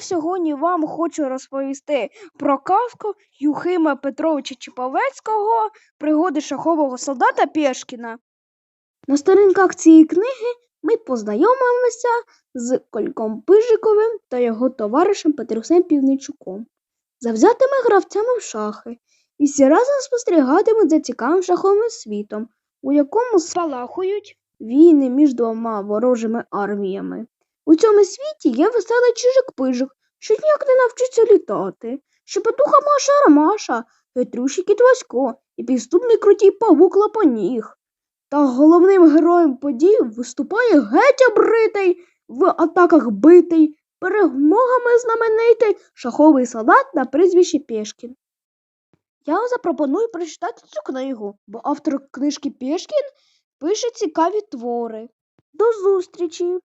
сьогодні вам хочу розповісти про казку Юхима Петровича Чеповецького Пригоди шахового солдата Пєшкіна. На сторінках цієї книги ми познайомимося з Кольком Пижиковим та його товаришем Петрусем Півничуком, завзятими гравцями в шахи, і всі разом спостерігатимуть за цікавим шаховим світом, у якому спалахують війни між двома ворожими арміями. У цьому світі є веселий чижик-пижик, що ніяк не навчиться літати, Щепетуха Маша Ромаша, Петрушик і Твасько і підступний крутій павук Лапоніг. Та головним героєм подій виступає Гетя Бритий, в атаках битий, перемогами знаменитий шаховий солдат на прізвище Пєшкін. Я вам запропоную прочитати цю книгу, бо автор книжки Пєшкін пише цікаві твори. До зустрічі!